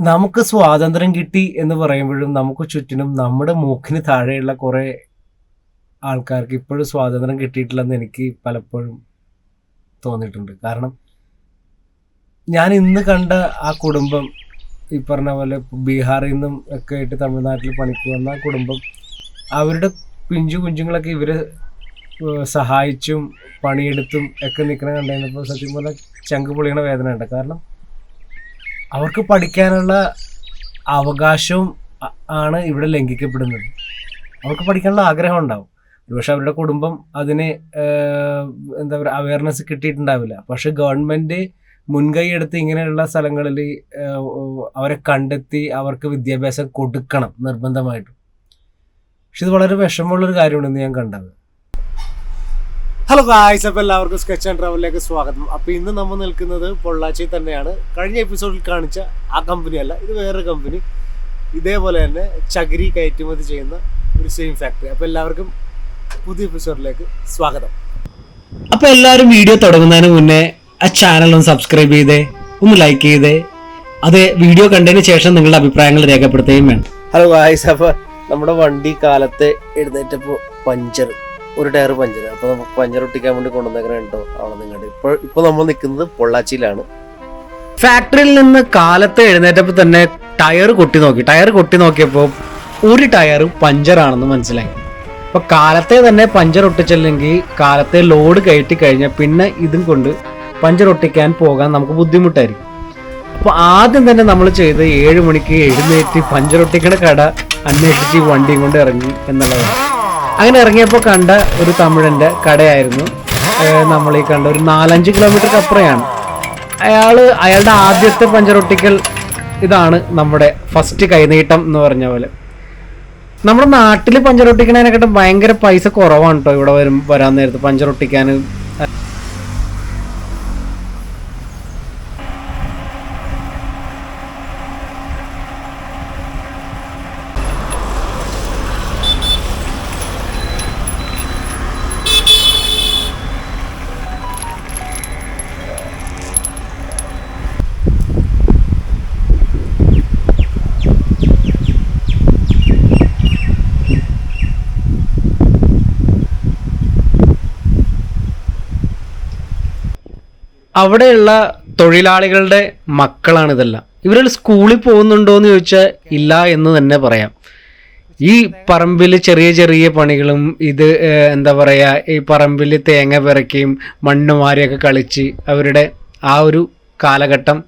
നമുക്ക് സ്വാതന്ത്ര്യം കിട്ടി എന്ന് പറയുമ്പോഴും നമുക്ക് ചുറ്റിനും നമ്മുടെ മൂക്കിന് താഴെയുള്ള കുറേ ആൾക്കാർക്ക് ഇപ്പോഴും സ്വാതന്ത്ര്യം കിട്ടിയിട്ടില്ലെന്ന് എനിക്ക് പലപ്പോഴും തോന്നിയിട്ടുണ്ട്. കാരണം ഞാൻ ഇന്ന് കണ്ട ആ കുടുംബം ഈ പറഞ്ഞ പോലെ ബീഹാറിൽ നിന്നും ഒക്കെ ആയിട്ട് തമിഴ്നാട്ടിൽ പണിക്ക് വന്ന ആ കുടുംബം അവരുടെ പിഞ്ചു കുഞ്ഞുങ്ങളൊക്കെ ഇവരെ സഹായിച്ചും പണിയെടുത്തും ഒക്കെ നിൽക്കണ കണ്ടപ്പോൾ സത്യം പറഞ്ഞാൽ ചങ്ക് പൊളിയണ വേദന ഉണ്ട് കാരണം അവർക്ക് പഠിക്കാനുള്ള അവകാശവും ആണ് ഇവിടെ ലംഘിക്കപ്പെടുന്നത്. അവർക്ക് പഠിക്കാനുള്ള ആഗ്രഹം ഉണ്ടാവും. പക്ഷെ അവരുടെ കുടുംബം അതിന് എന്താ പറയുക അവയർനെസ് കിട്ടിയിട്ടുണ്ടാവില്ല. പക്ഷെ ഗവൺമെന്റ് മുൻകൈ എടുത്ത് ഇങ്ങനെയുള്ള സ്ഥലങ്ങളിൽ അവരെ കണ്ടെത്തി അവർക്ക് വിദ്യാഭ്യാസം കൊടുക്കണം നിർബന്ധമായിട്ടും. പക്ഷെ ഇത് വളരെ വിഷമമുള്ളൊരു കാര്യമാണെന്ന് ഞാൻ കണ്ടത്. ഹലോ ഗായ്സ് അപ്പോൾ എല്ലാവർക്കും സ്കെച്ച് ആൻഡ് ട്രാവലിലേക്ക് സ്വാഗതം. അപ്പോൾ ഇന്ന് നമ്മൾ നിൽക്കുന്നത് പൊള്ളാച്ചി തന്നെയാണ്. കഴിഞ്ഞ എപ്പിസോഡിൽ കാണിച്ച ആ കമ്പനി അല്ല ഇത് വേറൊരു കമ്പനി ഇതേപോലെ തന്നെ ചകിരി കയറ്റുമതി ചെയ്യുന്ന ഒരു സെയിം ഫാക്ടറി അപ്പോൾ എല്ലാവർക്കും പുതിയ എപ്പിസോഡിലേക്ക് സ്വാഗതം. അപ്പോൾ എല്ലാവരും വീഡിയോ തുടങ്ങുന്നതിന് മുന്നേ ആ ചാനൽ ഒന്ന് സബ്സ്ക്രൈബ് ചെയ്തേ ഒന്ന് ലൈക്ക് ചെയ്തേ. അത് വീഡിയോ കണ്ടതിന് ശേഷം നിങ്ങളുടെ അഭിപ്രായങ്ങൾ രേഖപ്പെടുത്തുകയും വേണം. ഹലോ ഗായ്സ് അപ്പോൾ നമ്മുടെ വണ്ടി കാലത്ത് എഴുന്നേറ്റപ്പോൾ പഞ്ചർ. ഒരു ടയർ പഞ്ചർ. അപ്പോൾ നമുക്ക് പഞ്ചർ ഒട്ടിക്കാൻ വേണ്ടി കൊണ്ടുവന്നേക്കണ കേട്ടോ അവിടെ നിങ്ങളുടെ ഇപ്പോൾ ഇപ്പോൾ നമ്മൾ നിൽക്കുന്നത് പൊള്ളാച്ചിയിലാണ്. ഫാക്ടറിയിൽ നിന്ന് കാലത്ത് എഴുന്നേറ്റപ്പോൾ തന്നെ ടയർ കൊട്ടി നോക്കി. ടയർ കൊട്ടി നോക്കിയപ്പോൾ ഒരു ടയർ പഞ്ചറാണെന്ന് മനസ്സിലായി. അപ്പോൾ കാലത്തെ തന്നെ പഞ്ചർ ഒട്ടിച്ചില്ലെങ്കിൽ കാലത്തെ ലോഡ് കയറ്റി കഴിഞ്ഞാൽ പിന്നെ ഇതും കൊണ്ട് പഞ്ചർ ഒട്ടിക്കാൻ പോകാൻ നമുക്ക് ബുദ്ധിമുട്ടായിരിക്കും. അപ്പോൾ ആദ്യം തന്നെ നമ്മൾ ചെയ്ത് ഏഴ് മണിക്ക് എഴുന്നേറ്റ് പഞ്ചർ ഒട്ടിക്കണ കട അന്വേഷിച്ച് വണ്ടിയും കൊണ്ട് ഇറങ്ങി എന്നുള്ളതാണ്. അങ്ങനെ ഇറങ്ങിയപ്പോൾ കണ്ട ഒരു തമിഴന്റെ കടയായിരുന്നു. നമ്മൾ ഈ കണ്ട ഒരു നാലഞ്ച് കിലോമീറ്റർ അപ്പുറയാണ്. അയാൾ അയാളുടെ ആദ്യത്തെ പഞ്ചർ ഒട്ടിക്കൽ ഇതാണ് നമ്മുടെ ഫസ്റ്റ് കൈനീട്ടം എന്ന് പറഞ്ഞ പോലെ. നമ്മുടെ നാട്ടിൽ പഞ്ചർ ഒട്ടിക്കണതിനെക്കാട്ടും ഭയങ്കര പൈസ കുറവാണ് കേട്ടോ ഇവിടെ വരും വരാൻ നേരത്ത് പഞ്ചർ ഒട്ടിക്കാൻ അവിടെയുള്ള തൊഴിലാളികളുടെ മക്കളാണ് ഇതെല്ലാം. ഇവർ സ്കൂളിൽ പോകുന്നുണ്ടോ എന്ന് ചോദിച്ചാൽ ഇല്ല എന്ന് തന്നെ പറയാം. ഈ പറമ്പിൽ ചെറിയ ചെറിയ പണികളും ഇത് എന്താ പറയുക ഈ പറമ്പിൽ തേങ്ങ പിറക്കുകയും മണ്ണ് മാരിയൊക്കെ കളിച്ച് അവരുടെ ആ ഒരു കാലഘട്ടം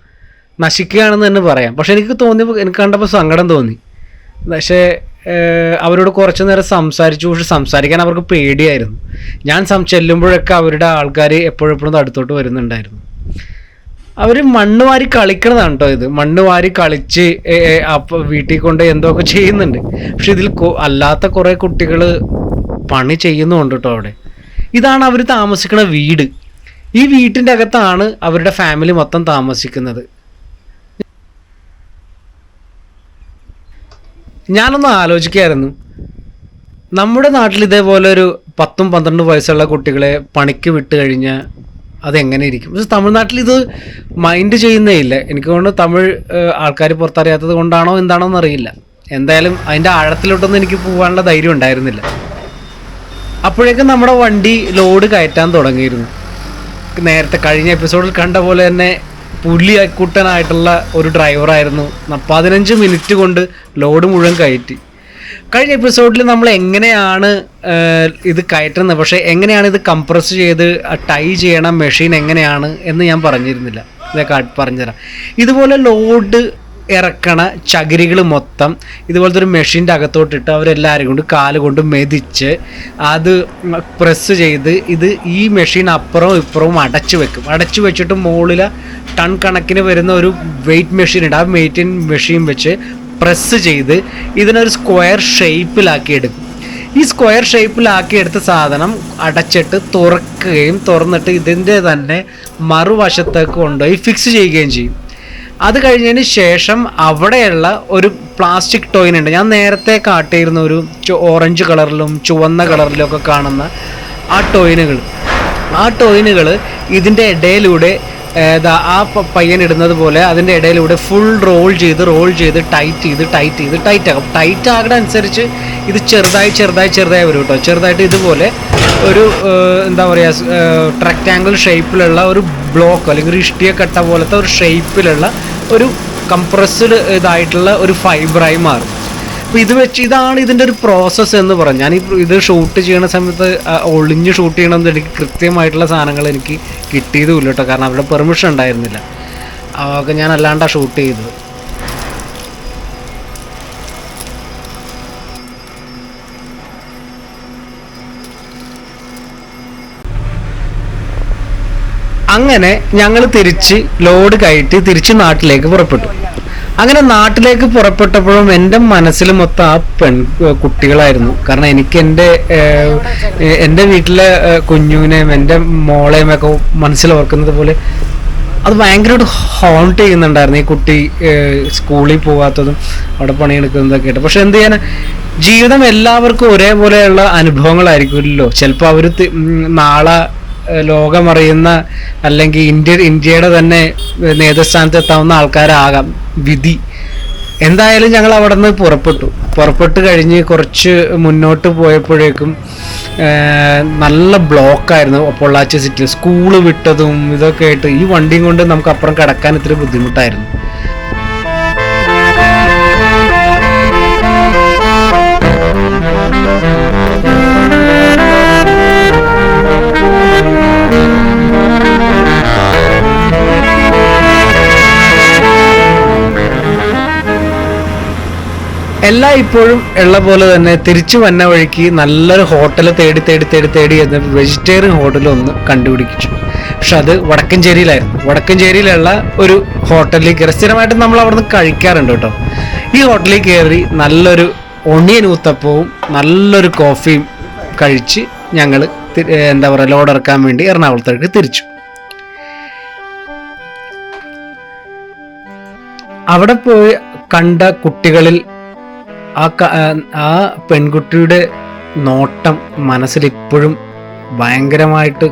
നശിക്കുകയാണെന്ന് തന്നെ പറയാം. പക്ഷെ എനിക്ക് തോന്നി എനിക്ക് കണ്ടപ്പോൾ സങ്കടം തോന്നി. പക്ഷേ അവരോട് കുറച്ചു നേരം സംസാരിച്ചു പക്ഷെ സംസാരിക്കാൻ അവർക്ക് പേടിയായിരുന്നു. ഞാൻ ചെല്ലുമ്പോഴൊക്കെ അവരുടെ ആൾക്കാർ എപ്പോഴെപ്പോഴും അടുത്തോട്ട് വരുന്നുണ്ടായിരുന്നു. അവർ മണ്ണ് വാരി കളിക്കണതാണ് കേട്ടോ ഇത്. മണ്ണ് വാരി കളിച്ച് ഏ, വീട്ടിൽ കൊണ്ട് എന്തൊക്കെ ചെയ്യുന്നുണ്ട്. പക്ഷെ ഇതിൽ അല്ലാത്ത കുറേ കുട്ടികൾ പണി ചെയ്യുന്നുണ്ട് കേട്ടോ അവിടെ. ഇതാണ് അവർ താമസിക്കുന്ന വീട്. ഈ വീട്ടിന്റെ അകത്താണ് അവരുടെ ഫാമിലി മൊത്തം താമസിക്കുന്നത്. ഞാനൊന്ന് ആലോചിക്കായിരുന്നു. നമ്മുടെ നാട്ടിൽ ഇതേപോലെ ഒരു പത്തും പന്ത്രണ്ടും വയസ്സുള്ള കുട്ടികളെ പണിക്ക് വിട്ട് കഴിഞ്ഞാൽ അതെങ്ങനെ ഇരിക്കും? പക്ഷെ തമിഴ്നാട്ടിൽ ഇത് മൈൻഡ് ചെയ്യുന്നേ ഇല്ല. എനിക്ക് തോന്നുന്നു തമിഴ് ആൾക്കാർ പുറത്തറിയാത്തത് കൊണ്ടാണോ എന്താണോ എന്നറിയില്ല എന്തായാലും അതിന്റെ ആഴത്തിലോട്ടൊന്നും എനിക്ക് പോകാനുള്ള ധൈര്യം ഉണ്ടായിരുന്നില്ല. അപ്പോഴേക്കും നമ്മുടെ വണ്ടി ലോഡ് കയറ്റാൻ തുടങ്ങിയിരുന്നു. നേരത്തെ കഴിഞ്ഞ എപ്പിസോഡിൽ കണ്ട പോലെ തന്നെ പുലിക്കുട്ടനായിട്ടുള്ള ഒരു ഡ്രൈവറായിരുന്നു. പതിനഞ്ച് മിനിറ്റ് കൊണ്ട് ലോഡ് മുഴുവൻ കയറ്റി. കഴിഞ്ഞ എപ്പിസോഡിൽ നമ്മൾ എങ്ങനെയാണ് ഇത് കയറ്റുന്നത്? പക്ഷേ എങ്ങനെയാണ് ഇത് കംപ്രസ് ചെയ്ത് ടൈ ചെയ്യണം മെഷീൻ എങ്ങനെയാണ് എന്ന് ഞാൻ പറഞ്ഞിരുന്നില്ല. ഇതൊക്കെ പറഞ്ഞുതരാം. ഇതുപോലെ ലോഡ് ഇറക്കണ ചകിരികൾ മൊത്തം ഇതുപോലത്തെ ഒരു മെഷീന്റെ അകത്തോട്ടിട്ട് അവരെല്ലാവരും കൊണ്ട് കാൽ കൊണ്ട് മെതിച്ച് അത് പ്രസ് ചെയ്ത് ഇത് ഈ മെഷീൻ അപ്പുറവും ഇപ്പുറവും അടച്ചു വെക്കും. അടച്ചു വെച്ചിട്ട് മുകളിൽ ടൺ കണക്കിന് വരുന്ന ഒരു വെയിറ്റ് മെഷീൻ ഉണ്ട്. ആ വെയിറ്റിൻ മെഷീൻ വെച്ച് പ്രസ് ചെയ്ത് ഇതിനൊരു സ്ക്വയർ ഷേപ്പിലാക്കി എടുക്കും. ഈ സ്ക്വയർ ഷേപ്പിലാക്കി എടുത്ത സാധനം അടച്ചിട്ട് തുറക്കുകയും തുറന്നിട്ട് ഇതിന്റെ തന്നെ മറുവശത്തേക്ക് കൊണ്ടുപോയി ഫിക്സ് ചെയ്യുകയും ചെയ്യും. അത് കഴിഞ്ഞതിന് ശേഷം അവിടെയുള്ള ഒരു പ്ലാസ്റ്റിക് ടോയിനുണ്ട് ഞാൻ നേരത്തെ കാട്ടിയിരുന്ന ഒരു ഓറഞ്ച് കളറിലും ചുവന്ന കളറിലും ഒക്കെ കാണുന്ന ആ ടോയിനുകൾ ആ ടോയിനുകൾ ഇതിന്റെ ഇടയിലൂടെ ആ പയ്യൻ ഇടുന്നത് പോലെ അതിന്റെ ഇടയിലൂടെ ഫുൾ റോൾ ചെയ്ത് റോൾ ചെയ്ത് ടൈറ്റ് ചെയ്ത് ടൈറ്റ് ചെയ്ത് ടൈറ്റ് ആകും. ടൈറ്റ് ആകുന്ന അനുസരിച്ച് ഇത് ചെറുതായി ചെറുതായി ചെറുതായി വരും കേട്ടോ ചെറുതായിട്ട് ഇതുപോലെ ഒരു എന്താ പറയുക ട്രക്റ്റാങ്കിൾ ഷേപ്പിലുള്ള ഒരു ബ്ലോക്ക് അല്ലെങ്കിൽ ഒരു ഇഷ്ടിയ കട്ട പോലത്തെ ഒരു ഷേപ്പിലുള്ള ഒരു കംപ്രസ്ഡ് ഇതായിട്ടുള്ള ഒരു ഫൈബറായി മാറും. അപ്പോൾ ഇത് വെച്ച് ഇതാണ് ഇതിന്റെ ഒരു പ്രോസസ്സ് എന്ന് പറഞ്ഞു ഞാൻ ഇത് ഷൂട്ട് ചെയ്യണ സമയത്ത് ഒളിഞ്ഞ് ഷൂട്ട് ചെയ്യണമെന്ന് എനിക്ക് കൃത്യമായിട്ടുള്ള സാധനങ്ങൾ എനിക്ക് കിട്ടിയതുമില്ല കേട്ടോ. കാരണം അവിടെ പെർമിഷൻ ഉണ്ടായിരുന്നില്ല. അതൊക്കെ ഞാൻ അല്ലാണ്ടാണ് ഷൂട്ട് ചെയ്തത്. അങ്ങനെ ഞങ്ങൾ തിരിച്ച് ലോഡ് കയറ്റി തിരിച്ച് നാട്ടിലേക്ക് പുറപ്പെട്ടു. അങ്ങനെ നാട്ടിലേക്ക് പുറപ്പെട്ടപ്പോഴും എന്റെ മനസ്സിൽ മൊത്തം ആ പെൺ കുട്ടികളായിരുന്നു. കാരണം എനിക്ക് എന്റെ എന്റെ വീട്ടിലെ കുഞ്ഞുവിനെയും എന്റെ മോളെയും ഒക്കെ മനസ്സിൽ ഓർക്കുന്നത് പോലെ അത് ഭയങ്കരമായിട്ട് ഹോണ്ട് ചെയ്യുന്നുണ്ടായിരുന്നു ഈ കുട്ടി സ്കൂളിൽ പോകാത്തതും അവിടെ പണിയെടുക്കുന്നതൊക്കെ ആയിട്ട്. പക്ഷെ എന്ത് ചെയ്യാൻ ജീവിതം എല്ലാവർക്കും ഒരേപോലെയുള്ള അനുഭവങ്ങളായിരിക്കുമല്ലോ. ചിലപ്പോൾ അവർ നാളെ ലോകമറിയുന്ന അല്ലെങ്കിൽ ഇന്ത്യ ഇന്ത്യയുടെ തന്നെ നേതൃസ്ഥാനത്ത് എത്താവുന്ന ആൾക്കാരാകാം. വിധി. എന്തായാലും ഞങ്ങൾ അവിടെ നിന്ന് പുറപ്പെട്ടു. പുറപ്പെട്ട് കഴിഞ്ഞ് കുറച്ച് മുന്നോട്ട് പോയപ്പോഴേക്കും നല്ല ബ്ലോക്കായിരുന്നു പൊള്ളാച്ചി സിറ്റി. സ്കൂൾ വിട്ടതും ഇതൊക്കെ ആയിട്ട് ഈ വണ്ടിയും കൊണ്ട് നമുക്ക് അപ്പുറം കിടക്കാൻ ഇത്തിരി ബുദ്ധിമുട്ടായിരുന്നു. എല്ലാം ഇപ്പോഴും ഉള്ള പോലെ തന്നെ തിരിച്ചു വന്ന വഴിക്ക് നല്ലൊരു ഹോട്ടൽ തേടി തേടി തേടി തേടി എന്ന് വെജിറ്റേറിയൻ ഹോട്ടൽ ഒന്ന് കണ്ടുപിടിച്ചു. പക്ഷെ അത് വടക്കഞ്ചേരിയിലായിരുന്നു. വടക്കഞ്ചേരിയിലുള്ള ഒരു ഹോട്ടലിൽ കയറി സ്ഥിരമായിട്ട് നമ്മൾ അവിടെ നിന്ന് കഴിക്കാറുണ്ട് കേട്ടോ. ഈ ഹോട്ടലിൽ കയറി നല്ലൊരു ഒണിയൻ ഊത്തപ്പവും നല്ലൊരു കോഫിയും കഴിച്ച് ഞങ്ങൾ എന്താ പറയുക ലോഡ് ഇറക്കാൻ വേണ്ടി എറണാകുളത്തേക്ക് തിരിച്ചു. അവിടെ പോയി കണ്ട കുട്ടികളിൽ ആ ആ പെൺകുട്ടിയുടെ നോട്ടം മനസ്സിൽ ഇപ്പോഴും ഭയങ്കരമായിട്ട്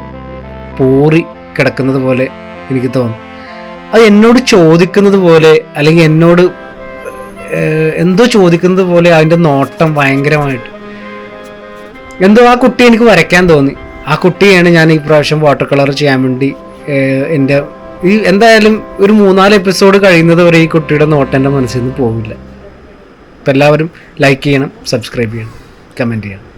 പൂറി കിടക്കുന്നത് പോലെ എനിക്ക് തോന്നും. അത് എന്നോട് ചോദിക്കുന്നത് പോലെ അല്ലെങ്കിൽ എന്നോട് എന്തോ ചോദിക്കുന്നത് പോലെ അതിന്റെ നോട്ടം ഭയങ്കരമായിട്ട്. എന്തോ ആ കുട്ടി എനിക്ക് വരയ്ക്കാൻ തോന്നി. ആ കുട്ടിയാണ് ഞാൻ ഈ പ്രാവശ്യം വാട്ടർ കളർ ചെയ്യാൻ വേണ്ടി എന്റെ ഈ എന്തായാലും ഒരു മൂന്നാൽ എപ്പിസോഡ് കഴിയുന്നത് വരെ ഈ കുട്ടിയുടെ നോട്ടം എന്റെ മനസ്സിൽ നിന്ന് പോകില്ല അപ്പോൾ എല്ലാവരും ലൈക്ക് ചെയ്യണം സബ്സ്ക്രൈബ് ചെയ്യണം കമന്റ് ചെയ്യണം.